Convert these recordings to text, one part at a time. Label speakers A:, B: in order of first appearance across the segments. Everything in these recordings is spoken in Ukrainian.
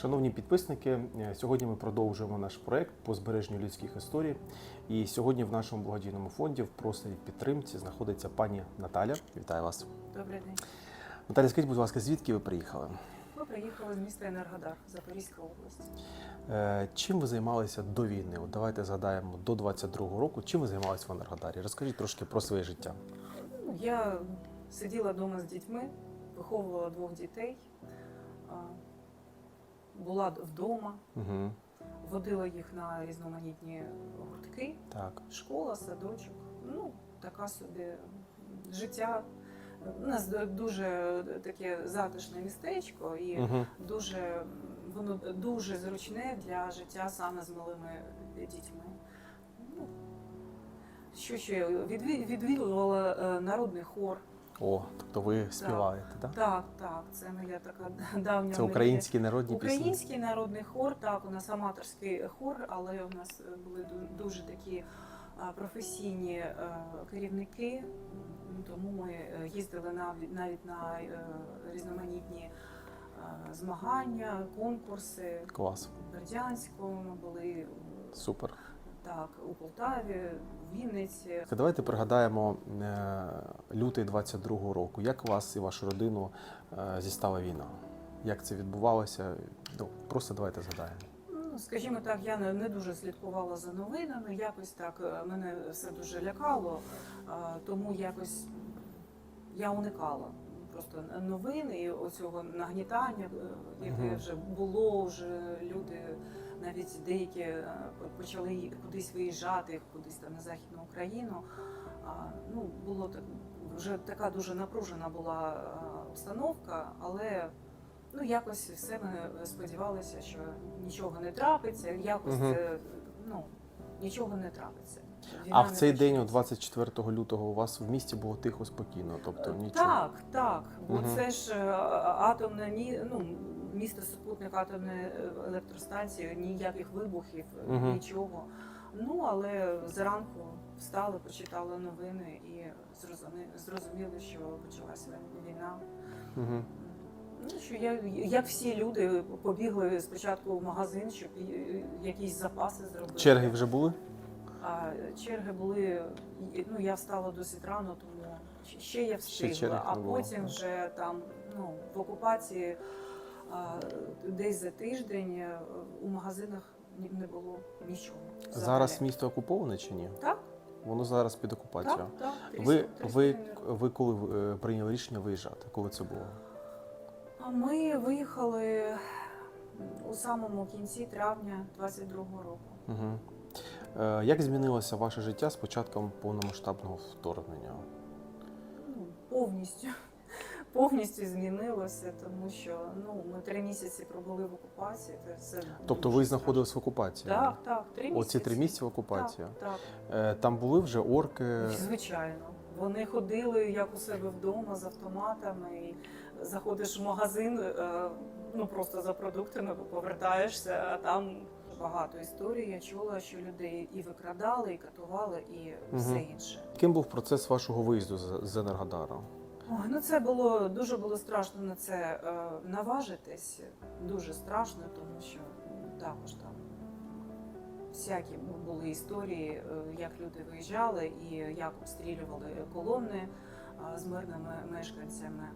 A: Шановні підписники, е, сьогодні ми продовжуємо наш проект по збереженню людських історій. І сьогодні в нашому благодійному фонді в просторі підтримці знаходиться пані Наталя. Вітаю вас.
B: Добрий день.
A: Наталя, скажіть, будь ласка, звідки ви приїхали?
B: Ми приїхали з міста Енергодар, Запорізька область.
A: Е, Чим ви займалися до війни? От давайте згадаємо до 22-го року. Чим ви займалися в Енергодарі? Розкажіть трошки про своє життя.
B: Ну, Я сиділа вдома з дітьми, виховувала двох дітей, була вдома,
A: Угу.
B: водила їх на різноманітні гуртки,
A: Так.
B: школа, садочок. Ну, така собі життя. У нас дуже таке затишне містечко і
A: Угу.
B: дуже воно дуже зручне для життя саме з малими дітьми. Ну, що ще відвідувала е, народний хор.
A: О, тобто ви співаєте, так?
B: Так, так, це моя така давня
A: Це українські народні пісні.
B: Український народний хор, так, у нас аматорський хор, але у нас е, були дуже такі професійні е, керівники, тому ми е, їздили навіть навіть на е, різноманітні е, змагання, конкурси.
A: Клас.
B: В Бердянську ми були
A: Супер.
B: Так, у Полтаві, в Вінниці.
A: Давайте пригадаємо е, лютий 22-го року. Як вас і вашу родину е, зістала війна? Як це відбувалося? Ну, просто давайте згадаємо.
B: Ну, скажімо так, я не, дуже слідкувала за новинами. Якось так е, мене все дуже лякало, тому якось я уникала просто новин і оцього нагнітання, яке вже було, вже люди навіть деякі е, почали кудись виїжджати, кудись там на Західну Україну. Ну, було так, вже така дуже напружена була е, обстановка, але Ну, якось все ми сподівалися, що нічого не трапиться, якось це, ну, нічого не трапиться.
A: А в цей день, о
B: почнеться.
A: 24 лютого, у вас в місті було тихо, спокійно. Тобто нічого.
B: Так, так. Бо це ж е, атомна ну, місто супутник атомної е, електростанції, ніяких вибухів,
A: Мгм.
B: нічого. Ну, але зранку встали, почитали новини і зрозуміли, що почалася війна.
A: Угу.
B: Ну, що я, як всі люди, побігли спочатку в магазин, щоб якісь запаси зробити.
A: Черги вже були?
B: А черги були, ну я встала досить рано, тому ще я встигла.
A: черг
B: а
A: було,
B: потім вже там ну, в окупації а, десь за тиждень е, у магазинах не було нічого. взагалі.
A: Зараз місто окуповане чи ні?
B: Так,
A: Воно зараз під окупацією.
B: так, так.
A: Ви,
B: 300
A: ви, ви коли е, прийняли рішення виїжджати? Коли це було?
B: Ми виїхали у самому кінці травня 22-го року.
A: Угу. Як змінилося ваше життя з початком повномасштабного вторгнення?
B: Ну, повністю. Повністю змінилося, тому що ну ми три місяці пробули в окупації. Це все
A: Тобто ви знаходились в окупації?
B: Так, так, три місяці.
A: Оці три місяці в окупації.
B: Так, так.
A: Е, Там були вже орки.
B: Звичайно. Вони ходили як у себе вдома з автоматами. І заходиш в магазин, е, ну просто за продуктами повертаєшся, а там багато історій. Я чула, що людей і викрадали, і катували, і все інше.
A: Яким був процес вашого виїзду з, з Енергодара?
B: Ой, ну це було дуже було страшно на це е, наважитись. Дуже страшно, тому що також там всякі були історії, е, як люди виїжджали і як обстрілювали колони з мирними мешканцями.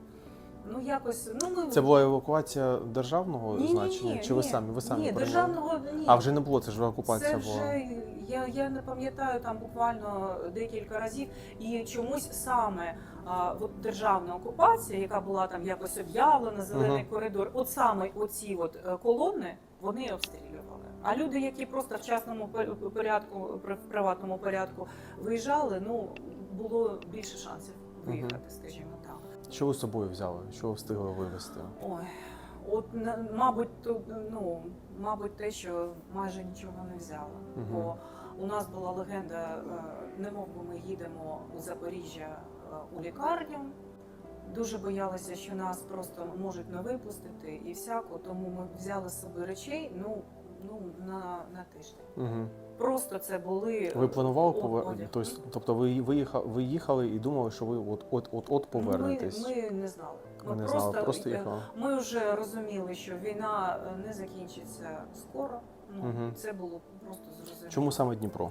B: Ну якось ну ми
A: Це була евакуація державного
B: Ні, ні,
A: значення?
B: ні,
A: чи ви
B: ні.
A: самі? Ви самі
B: ні, державного ні.
A: А вже не було, це ж окупація
B: Це
A: була.
B: вже я, я не пам'ятаю там буквально декілька разів, і чомусь саме а, от державна окупація, яка була там якось об'явлена, зелений
A: Мгм.
B: коридор, от саме оці от е, колони вони обстрілювали. А люди, які просто в частному пер- порядку, при- в приватному порядку виїжджали, ну було більше шансів виїхати, скажімо.
A: Що ви з собою взяли? Що ви встигли вивезти?
B: Ой, от мабуть, то, ну мабуть, те, що майже нічого не взяла.
A: Мгм.
B: Бо у нас була легенда, е, немов би ми їдемо у Запоріжжя е, у лікарню. Дуже боялися, що нас просто можуть не випустити і всяко, тому ми взяли з собою речей ну, ну на, на тиждень.
A: Угу.
B: Просто це були
A: Ви планували
B: о-
A: тобто, ви виїхали, ви їхали і думали, що ви от от от от повернетесь?
B: Ми, ми не знали. Ми
A: не знали,
B: просто,
A: просто
B: е,
A: їхали.
B: Ми вже розуміли, що війна е, не закінчиться скоро. Ну,
A: угу.
B: Це було просто зрозуміло.
A: Чому саме Дніпро?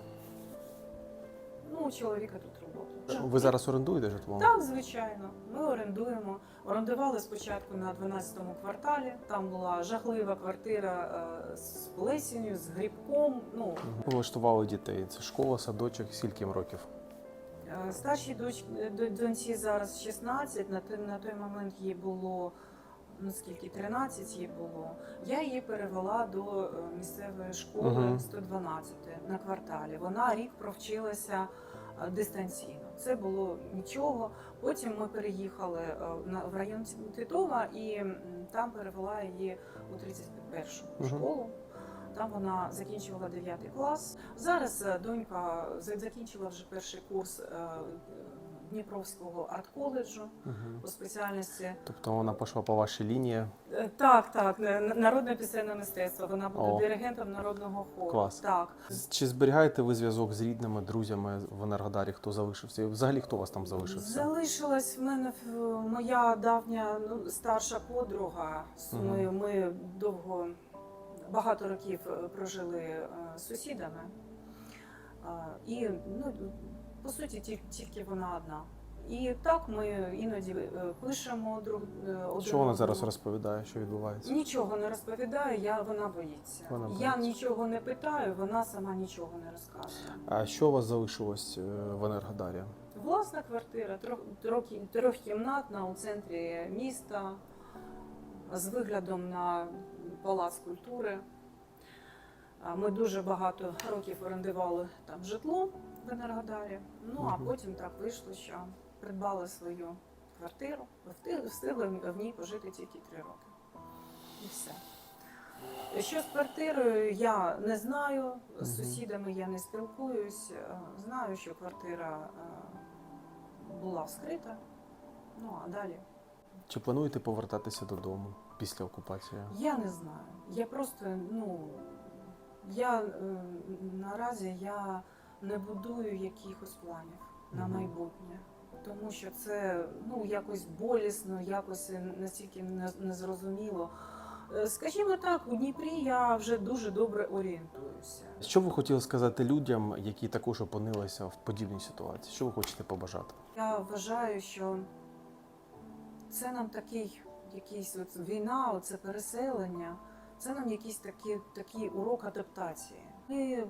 B: У чоловіка тут робота.
A: Ви зараз орендуєте житло?
B: Так, звичайно. Ми орендуємо. Орендували спочатку на 12-му кварталі. Там була жахлива квартира е, з плесенью, з грибком. Ну.
A: Ви влаштували дітей. Це школа, садочок, скільки їм років?
B: Е, Старшій доч... до- доньці зараз 16, на той, на той момент їй було ну скільки 13 їй було. Я її перевела до е, місцевої школи
A: Мгм.
B: 112 на кварталі. Вона рік провчилася е, дистанційно. Це було нічого. Потім ми переїхали е, в район Титова і там перевела її у 31
A: Мгм.
B: школу. Там вона закінчувала 9 клас. Зараз е, донька закінчила вже перший курс е, Дніпровського арт-коледжу
A: Мгм.
B: по спеціальності.
A: Тобто вона пішла по вашій лінії.
B: Е, Так, так, е, народне пісенне мистецтво. Вона буде
A: О.
B: диригентом народного хору.
A: Клас.
B: Так.
A: Чи зберігаєте ви зв'язок з рідними, друзями в Енергодарі? Хто залишився? І взагалі хто у вас там залишився?
B: Залишилась в мене моя давня ну, старша подруга. З-
A: Мгм.
B: Ми, ми довго багато років е, прожили сусідами. І ну, по суті, ті- тільки вона одна. І так ми іноді е, пишемо друг е, один
A: Що вона зараз розповідає, що відбувається?
B: Нічого не розповідаю, я вона боїться.
A: Вона
B: Я нічого не питаю, вона сама нічого не розказує.
A: А що у вас залишилось е, в Енергодарі?
B: Власна квартира, трьох, трьох- трьохкімнатна у центрі міста з виглядом на палац культури. Ми дуже багато років орендували там житло в Енергодарі. Ну а потім так вийшло, що придбали свою квартиру, встигли, встигли в ній пожити тільки три роки. І все. Що з квартирою, я не знаю. З сусідами я не спілкуюсь. Е, Знаю, що квартира е, була вскрита. Ну а далі
A: Чи плануєте повертатися додому після окупації?
B: я не знаю. Я просто ну я е, наразі я не будую якихось планів на майбутнє. Тому що це ну якось болісно, якось настільки не- незрозуміло. Е, Скажімо так, у Дніпрі я вже дуже добре орієнтуюся.
A: Що ви хотіли сказати людям, які також опинилися в подібній ситуації? Що ви хочете побажати?
B: Я вважаю, що це нам такий якийсь от війна, оце переселення, це нам якийсь такий, такий урок адаптації. Ми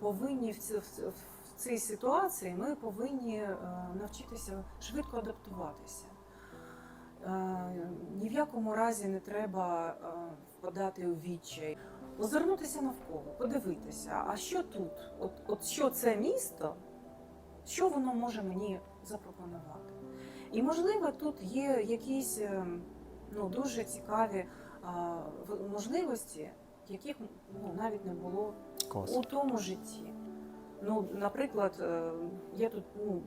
B: повинні в, ці- в, в цій ситуації ми повинні е, навчитися швидко адаптуватися. Е, ні в якому разі не треба е, впадати у відчай. Озирнутися навколо, подивитися, а що тут? От, от що це місто, що воно може мені запропонувати. І можливо, тут є якісь е, ну, дуже цікаві а, можливості, яких ну, навіть не було
A: Клас.
B: у тому житті. Ну, наприклад, е, я тут ну,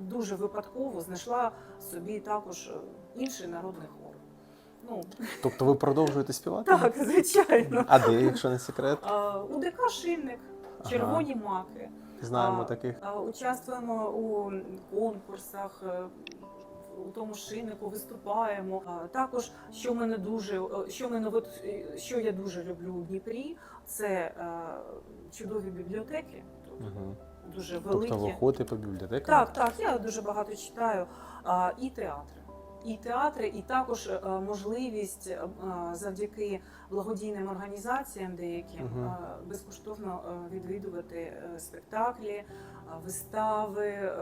B: дуже випадково знайшла собі також е, інший народний хор. Ну,
A: Тобто ви продовжуєте співати?
B: так, звичайно.
A: А де, якщо не секрет?
B: У ДК Шинник, червоні маки.
A: Знаємо
B: А,
A: таких.
B: Участвуємо у конкурсах, е, у тому шиннику виступаємо. А, Також, що мене дуже, що мене е, що я дуже люблю у Дніпрі, це е, чудові бібліотеки,
A: Угу.
B: дуже великі.
A: Тобто ви ходите по бібліотекам?
B: Так, так, я дуже багато читаю. А, і театри. І театри, і також е, можливість завдяки благодійним організаціям деяким е, безкоштовно відвідувати спектаклі, вистави.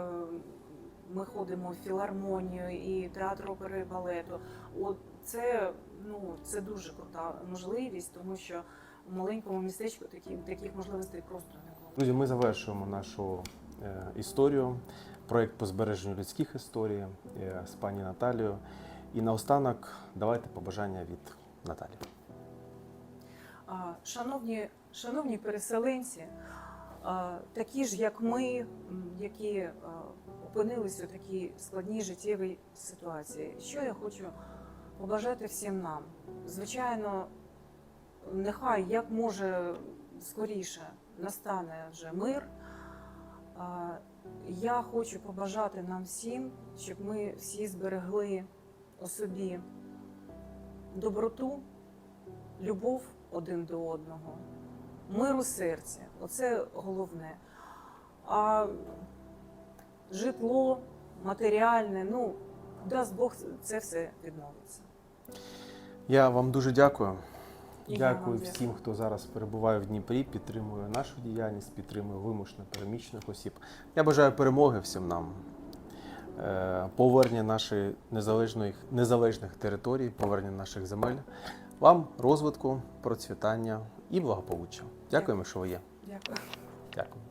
B: Ми ходимо в філармонію і театр опери і балету. От це ну це дуже крута можливість, тому що в маленькому містечку такі, таких можливостей просто не було.
A: Друзі, ми завершуємо нашу е, історію, проєкт по збереженню людських історій е, з пані Наталією. І наостанок давайте побажання від Наталі.
B: Шановні, шановні переселенці, такі ж як ми, які опинилися у такій складній життєвій ситуації, що я хочу побажати всім нам? Звичайно, нехай як може скоріше настане вже мир. Я хочу побажати нам всім, щоб ми всі зберегли у собі доброту, любов один до одного, мир у серці. Оце головне. А житло, матеріальне, ну, дасть Бог, це все відновиться.
A: Я вам дуже дякую.
B: І Дякую
A: всім, хто зараз перебуває в Дніпрі, підтримує нашу діяльність, підтримує вимушено переміщених осіб. Я бажаю перемоги всім нам, е, повернення нашої незалежної, незалежних територій, повернення наших земель. Вам розвитку, процвітання і благополуччя. Дякуємо, що ви є.
B: Дякую.
A: Дякую.